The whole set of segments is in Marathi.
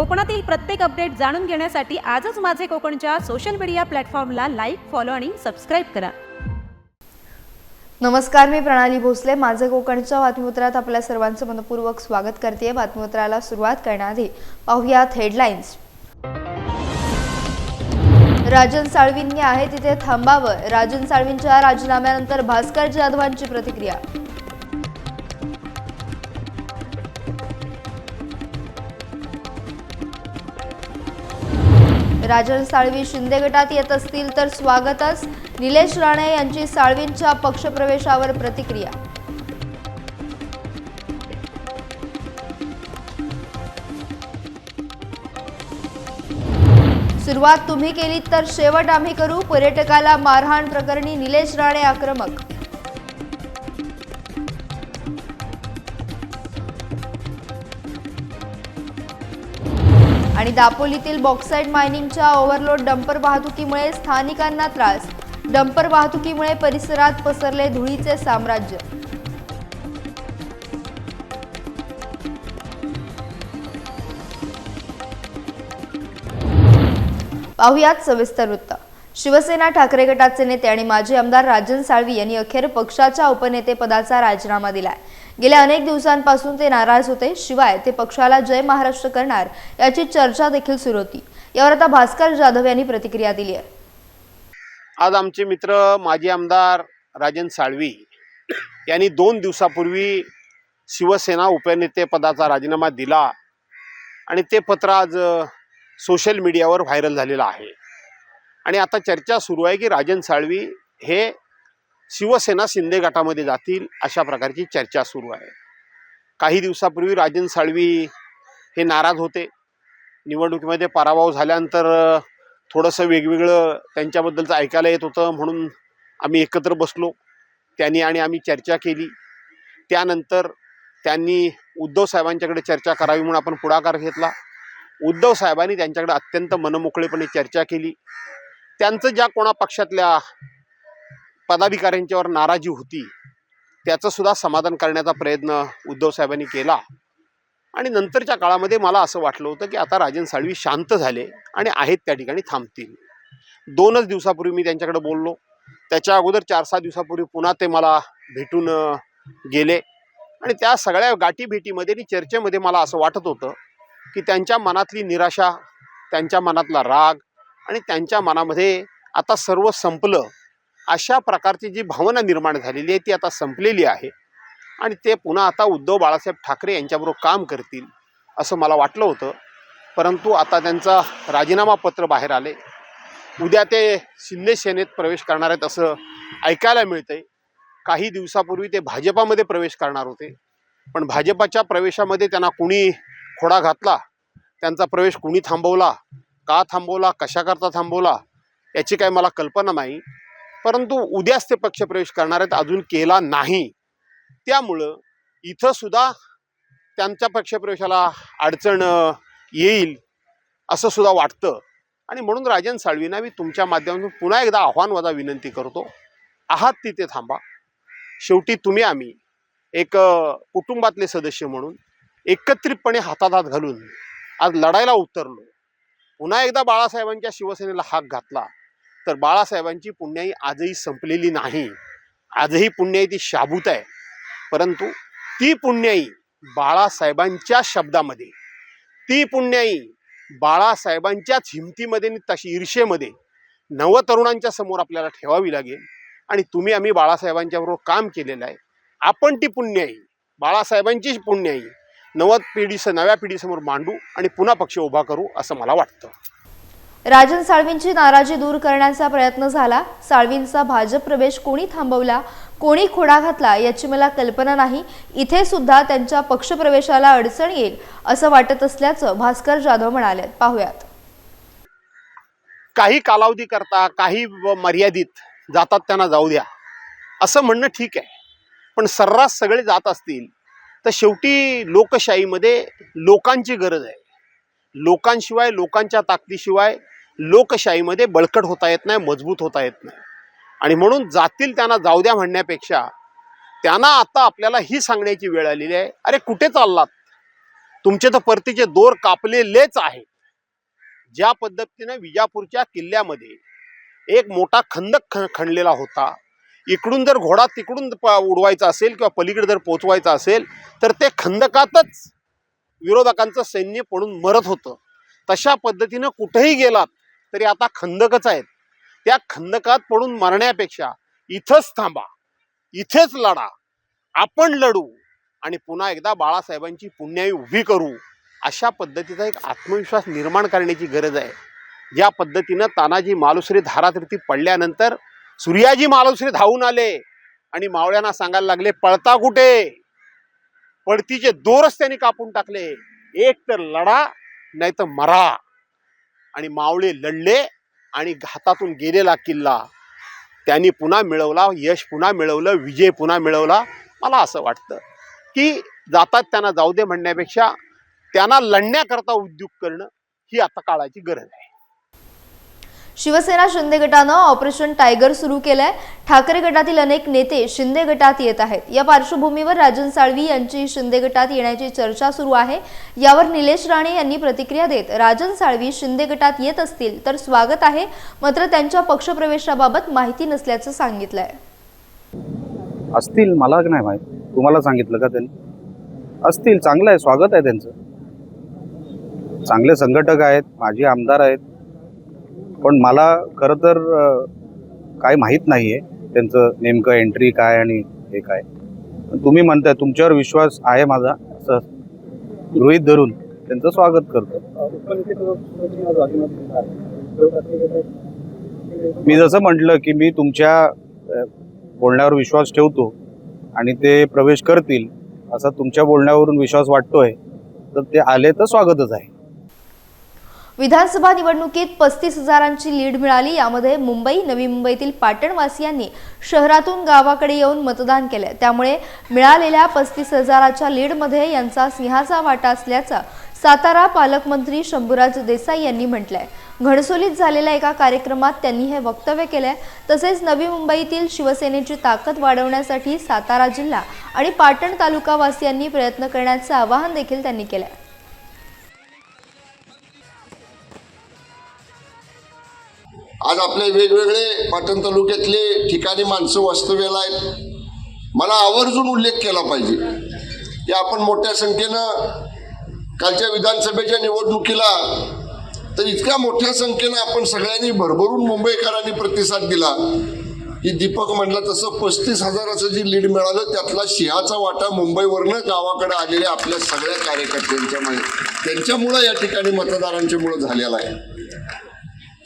कोकणातील प्रत्येक अपडेट जाणून घेण्यासाठी आजच माझे कोकणच्या सोशल मीडिया प्लॅटफॉर्मला लाईक फॉलो आणि सबस्क्राईब करा. नमस्कार मी प्रणाली भोसले. माझे कोकणच्या बातमीपत्रात आपल्या सर्वांचं मनपूर्वक स्वागत करते. बातमीपत्राला सुरुवात करण्याआधी पाहुयात हेडलाईन्स राजन साळवींनी आहे तिथे थांबावं. राजन साळवींच्या राजीनाम्यानंतर भास्कर जाधवांची प्रतिक्रिया. राजन साळवी शिंदे गटात येत असतील तर स्वागतच. निलेश राणे यांची साळवींच्या पक्षप्रवेशावर प्रतिक्रिया. सुरुवात तुम्ही केलीत तर शेवट आम्ही करू. पर्यटकाला मारहाण प्रकरणी निलेश राणे आक्रमक. आणि दापोलीतील बॉक्साईट मायनिंगच्या ओव्हरलोड डंपर वाहतुकीमुळे स्थानिकांना त्रास. डंपर वाहतुकीमुळे परिसरात पसरले धुळीचे साम्राज्य. पाहुयात सविस्तर वृत्त. शिवसेना ठाकरे गटाचे नेते आणि माजी आमदार राजन साळवी यांनी अखेर पक्षाच्या उपनेतेपदाचा राजीनामा दिलाय. गेल्या अनेक दिवसांपासून ते नाराज होते. शिवाय ते पक्षाला जय महाराष्ट्र करणार याची चर्चा देखील सुरू होती. यावर आता भास्कर जाधव यांनी प्रतिक्रिया दिली आहे. आज आमचे मित्र माजी आमदार राजन साळवी यांनी दोन दिवसापूर्वी शिवसेना उपनेते पदाचा राजीनामा दिला आणि ते पत्र आज सोशल मीडियावर व्हायरल झालेलं आहे. आणि आता चर्चा सुरू आहे की राजन साळवी हे शिवसेना शिंदे गटामध्ये जातील अशा प्रकारची चर्चा सुरू आहे. काही दिवसापूर्वी राजन साळवी हे नाराज होते. निवडणुकीमध्ये पराभव झाल्यानंतर थोडंसं वेगवेगळं त्यांच्याबद्दलचं ऐकायला येत होतं म्हणून आम्ही एकत्र बसलो. त्यांनी आणि आम्ही चर्चा केली. त्यानंतर त्यांनी उद्धव साहेबांच्याकडे चर्चा करावी म्हणून आपण पुढाकार घेतला. उद्धव साहेबांनी त्यांच्याकडे अत्यंत मनमोकळेपणे चर्चा केली. त्यांचं ज्या कोणा पक्षातल्या पदाधिकाऱ्यांच्यावर नाराजी होती त्याचं सुद्धा समाधान करण्याचा प्रयत्न उद्धव साहेबांनी केला. आणि नंतरच्या काळामध्ये मला असं वाटलं होतं की आता राजन साळवी शांत झाले आणि आहेत त्या ठिकाणी थांबतील. दोनच दिवसापूर्वी मी त्यांच्याकडे बोललो. त्याच्या अगोदर चार सहा दिवसापूर्वी पुन्हा ते मला भेटून गेले. आणि त्या सगळ्या गाठीभेटीमध्ये आणि चर्चेमध्ये मला असं वाटत होतं की त्यांच्या मनातली निराशा त्यांच्या मनातला राग आणि त्यांच्या मनामध्ये आता सर्व संपलं. अशा प्रकारची जी भावना निर्माण झालेली आहे ती आता संपलेली आहे. आणि ते पुन्हा आता उद्धव बाळासाहेब ठाकरे यांच्याबरोबर काम करतील असं मला वाटलं होतं. परंतु आता त्यांचा राजीनामा पत्र बाहेर आले. उद्या ते शिंदे सेनेत प्रवेश करणार आहेत असं ऐकायला मिळतंय. काही दिवसापूर्वी ते भाजपामध्ये प्रवेश करणार होते. पण भाजपाच्या प्रवेशामध्ये त्यांना कुणी खोडा घातला? त्यांचा प्रवेश कुणी थांबवला? का थांबवला? कशाकरता थांबवला? याची काही मला कल्पना नाही. परंतु उद्याच ते पक्षप्रवेश करणार आहेत अजून केला नाही. त्यामुळं इथं सुद्धा त्यांच्या पक्षप्रवेशाला अडचण येईल असं सुद्धा वाटतं. आणि म्हणून राजन साळवींना मी तुमच्या माध्यमातून पुन्हा एकदा आव्हान वजा विनंती करतो. आहात तिथे थांबा. शेवटी तुम्ही आम्ही एक कुटुंबातले सदस्य म्हणून एकत्रितपणे हातात हात घालून आज लढायला उतरलो. पुन्हा एकदा बाळासाहेबांच्या शिवसेनेला हाक घातला. तर बाळासाहेबांची पुण्याई आजही संपलेली नाही. आजही पुण्याई ती शाबूत आहे. परंतु ती पुण्याई बाळासाहेबांच्या शब्दामध्ये ती पुण्याई बाळासाहेबांच्याच हिमतीमध्ये आणि तशी ईर्षेमध्ये नवतरुणांच्या समोर आपल्याला ठेवावी लागेल. आणि तुम्ही आम्ही बाळासाहेबांच्या बरोबर काम केलेलं आहे. आपण ती पुण्याई बाळासाहेबांचीच पुण्याई नवत पिढीचं नव्या पिढीसमोर मांडू आणि पुन्हा पक्ष उभा करू असं मला वाटतं. राजन साळवींची नाराजी दूर करण्याचा प्रयत्न झाला. साळवींचा भाजप प्रवेश कोणी थांबवला कोणी खोडा घातला याची मला कल्पना नाही. इथे सुद्धा त्यांच्या पक्षप्रवेशाला अडचण येईल असं वाटत असल्याचं भास्कर जाधव म्हणाले पाहुयात. काही कालावधी करता काही व- मर्यादित जातात त्यांना जाऊ द्या. असं म्हणणं ठीक आहे. पण सर्रास सगळे जात असतील तर शेवटी लोकशाहीमध्ये लोकांची गरज आहे. लोकांशिवाय लोकांच्या ताकदीशिवाय लोकशाहीमध्ये बळकट होता येत नाही मजबूत होता येत नाही. आणि म्हणून जातील त्यांना जाऊ द्या म्हणण्यापेक्षा त्यांना आता आपल्याला ही सांगण्याची वेळ आलेली आहे अरे कुठे चाललात? तुमचे तर परतीचे दोर कापलेलेच आहेत. ज्या पद्धतीनं विजापूरच्या किल्ल्यामध्ये एक मोठा खंदक ख खणलेला होता इकडून जर घोडा तिकडून प- उडवायचा असेल किंवा पलीकडे जर पोचवायचा असेल तर ते खंदकातच विरोधकांचं सैन्य पडून मरत होतं. तशा पद्धतीनं कुठेही गेलात तरी आता खंदकच आहेत. त्या खंदकात पडून मरण्यापेक्षा इथंच थांबा. इथेच लढा. आपण लढू आणि पुन्हा एकदा बाळासाहेबांची पुण्याई उभी करू अशा पद्धतीचा एक आत्मविश्वास निर्माण करण्याची गरज आहे. ज्या पद्धतीनं तानाजी मालुसरे धारातीर्थी पडल्यानंतर सूर्याजी मालुसरे धावून आले आणि मावळ्यांना सांगायला लागले पळता कुठे? पळतीचे दोरच त्यांनी कापून टाकले. एक तर लढा नाही तर मरा. आणि मावळे लढले आणि हातातून गेलेला किल्ला. त्यांनी पुन्हा मिळवला यश पुन्हा मिळवलं विजय पुन्हा मिळवला. मला असं वाटतं की जातात त्यांना जाऊ दे म्हणण्यापेक्षा त्यांना लढण्याकरता उद्योग करणं ही आता काळाची गरज आहे. शिवसेना शिंदे गटानं ऑपरेशन टायगर सुरू केलंय. ठाकरे गटातील अनेक नेते शिंदे गटात येत आहेत. या पार्श्वभूमीवर राजन साळवी यांची शिंदे गटात येण्याची चर्चा सुरू आहे. यावर निलेश राणे यांनी प्रतिक्रिया देत राजन साळवी शिंदे गटात येत असतील तर स्वागत आहे. मात्र त्यांच्या पक्षप्रवेशाबाबत माहिती नसल्याचं सांगितलंय. असतील मला नाही माहीत. तुम्हाला सांगितलं का त्यांनी? असतील चांगलं आहे स्वागत आहे त्यांचं. चांगले संघटक आहेत माझे आमदार आहेत. पण मला खरं तर काय माहीत नाही आहे त्यांचं नेमकं एंट्री काय आणि हे काय. पण तुम्ही म्हणताय तुमच्यावर विश्वास आहे माझा असं गृहित धरून त्यांचं स्वागत करतो. मी जसं म्हटलं की मी तुमच्या बोलण्यावर विश्वास ठेवतो आणि ते प्रवेश करतील असा तुमच्या बोलण्यावरून विश्वास वाटतोय तर ते आले तर स्वागतच आहे. विधानसभा निवडणुकीत पस्तीस हजारांची लीड मिळाली. यामध्ये मुंबई नवी मुंबईतील पाटणवासियांनी शहरातून गावाकडे येऊन मतदान केलंय त्यामुळे मिळालेल्या पस्तीस हजाराच्या लीडमध्ये यांचा सिंहाचा वाटा असल्याचं सातारा पालकमंत्री शंभूराज देसाई यांनी म्हटलंय. घणसोलीत झालेल्या एका कार्यक्रमात त्यांनी हे वक्तव्य केलंय. तसेच नवी मुंबईतील शिवसेनेची ताकद वाढवण्यासाठी सातारा जिल्हा आणि पाटण तालुकावासियांनी प्रयत्न करण्याचं आवाहन देखील त्यांनी केलंय. आज आपले वेगवेगळे पाटण तालुक्यातले ठिकाणी माणसं वास्तव्याला आहेत. मला आवर्जून उल्लेख केला पाहिजे. की आपण मोठ्या संख्येनं कालच्या विधानसभेच्या निवडणुकीला तर इतक्या मोठ्या संख्येनं आपण सगळ्यांनी भरभरून मुंबईकरांनी प्रतिसाद दिला की दीपक म्हणलं तसं पस्तीस हजाराचं जी लीड मिळालं त्यातला सिंहाचा वाटा मुंबईवरनं गावाकडे आलेल्या आपल्या सगळ्या कार्यकर्त्यांच्यामुळे त्यांच्यामुळं या ठिकाणी मतदारांच्यामुळं झालेला आहे.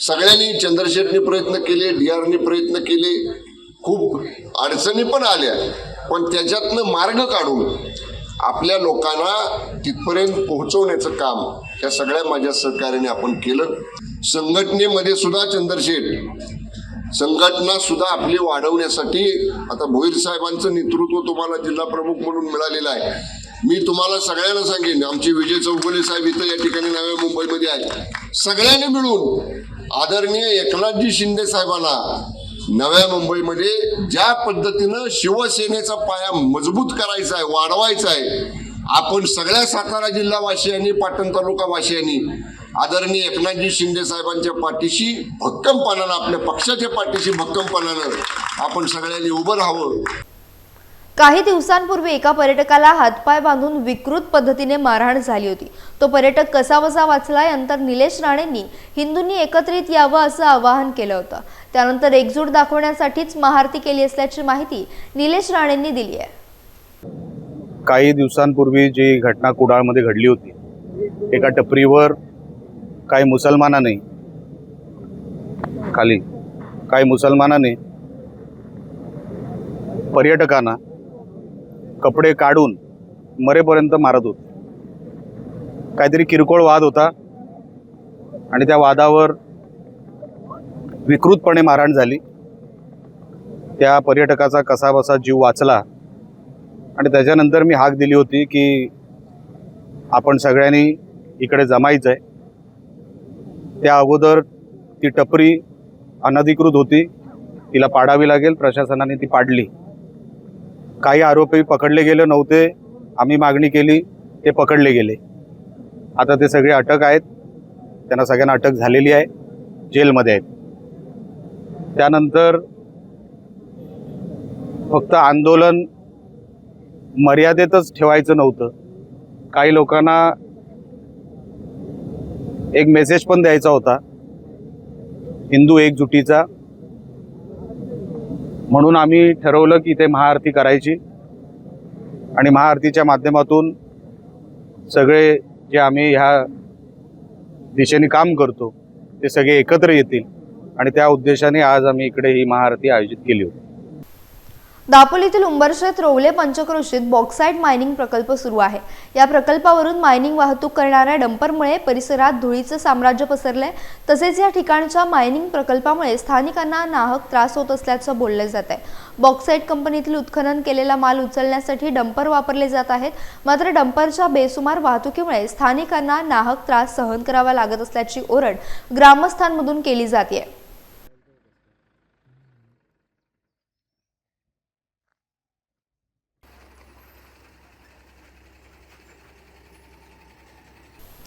सगळ्यांनी चंद्रशेठने प्रयत्न केले डी आरने प्रयत्न केले. खूप अडचणी पण आल्या. पण त्याच्यातनं मार्ग काढून आपल्या लोकांना तिथपर्यंत पोहोचवण्याचं काम या सगळ्या माझ्या सहकार्याने आपण केलं. संघटनेमध्ये सुद्धा चंद्रशेठ संघटना सुद्धा आपली वाढवण्यासाठी आता भोईर साहेबांचं नेतृत्व तुम्हाला जिल्हा प्रमुख म्हणून मिळालेलं आहे. मी तुम्हाला सगळ्यांना सांगेन आमचे विजय चौगुले साहेब इथं या ठिकाणी नव्या मुंबईमध्ये आहेत. सगळ्यांनी मिळून आदरणीय एकनाथजी शिंदे साहेबांना नव्या मुंबईमध्ये ज्या पद्धतीनं शिवसेनेचा पाया मजबूत करायचा आहे वाढवायचा आहे आपण सगळ्या सातारा जिल्हावासियांनी पाटण तालुका वासियांनी आदरणीय एकनाथजी शिंदे साहेबांच्या पाठीशी भक्कमपणानं आपल्या पक्षाच्या पाठीशी भक्कमपणानं आपण सगळ्यांनी उभं राहावं. काही दिवसांपूर्वी एका पर्यटकाला हातपाय बांधून विकृत पद्धतीने मारहाण झाली होती. तो पर्यटक कसा बसा वाचला यानंतर निलेश राणेंनी हिंदूंनी एकत्रित यावं असं आवाहन केलं होतं. त्यानंतर एकजूट दाखवण्यासाठीच महाआरती केली असल्याची माहिती निलेश राणेंनी दिली आहे. काही दिवसांपूर्वी जी घटना कुडाळमध्ये घडली होती एका टपरीवर काही मुसलमानाने खाली काही मुसलमानाने पर्यटकांना कपडे काढून मरेपर्यंत मारत होते. काहीतरी किरकोळ वाद होता आणि त्या वादावर विकृतपणे मारहाण झाली. त्या पर्यटकाचा कसाबसा जीव वाचला आणि त्याच्यानंतर मी हाक दिली होती की आपण सगळ्यांनी इकडे जमायचं आहे त्या अगोदर ती टपरी अनधिकृत होती. तिला पाडावी लागेल प्रशासनाने ती पाडली. काही आरोपी पकडले गेले नव्हते. आम्ही मागणी केली ते पकडले गेले. आता ते सगळे अटक आहेत. त्यांना सगळ्यांना अटक झालेली आहे. जेलमध्ये आहेत. त्यानंतर फक्त आंदोलन मर्यादेतच ठेवायचं नव्हतं. काही लोकांना एक मेसेज पण द्यायचा होता. हिंदू एकजुटीचा. म्हणून आम्ही ठरवलं की इथे महाआरती करायची. आणि महाआरतीच्या माध्यमातून सगळे जे आम्ही ह्या दिशेने काम करतो ते सगळे एकत्र येतील. आणि त्या उद्देशाने आज आम्ही इकडे ही महाआरती आयोजित केली होती. दापोलीतील उंबरशेत रोवले पंचक्रोशीत बॉक्साईट मायनिंग प्रकल्प सुरू आहे. या प्रकल्पावरून मायनिंग वाहतूक करणाऱ्या डंपरमुळे परिसरात धुळीचं साम्राज्य पसरलंय तसेच या ठिकाणच्या मायनिंग प्रकल्पामुळे स्थानिकांना नाहक त्रास होत असल्याचं बोललं जात आहे. बॉक्साईट कंपनीतील उत्खनन केलेला माल उचलण्यासाठी डंपर वापरले जात आहेत. मात्र डंपरच्या बेसुमार वाहतुकीमुळे स्थानिकांना नाहक त्रास सहन करावा लागत असल्याची ओरड ग्रामस्थांमधून केली जाते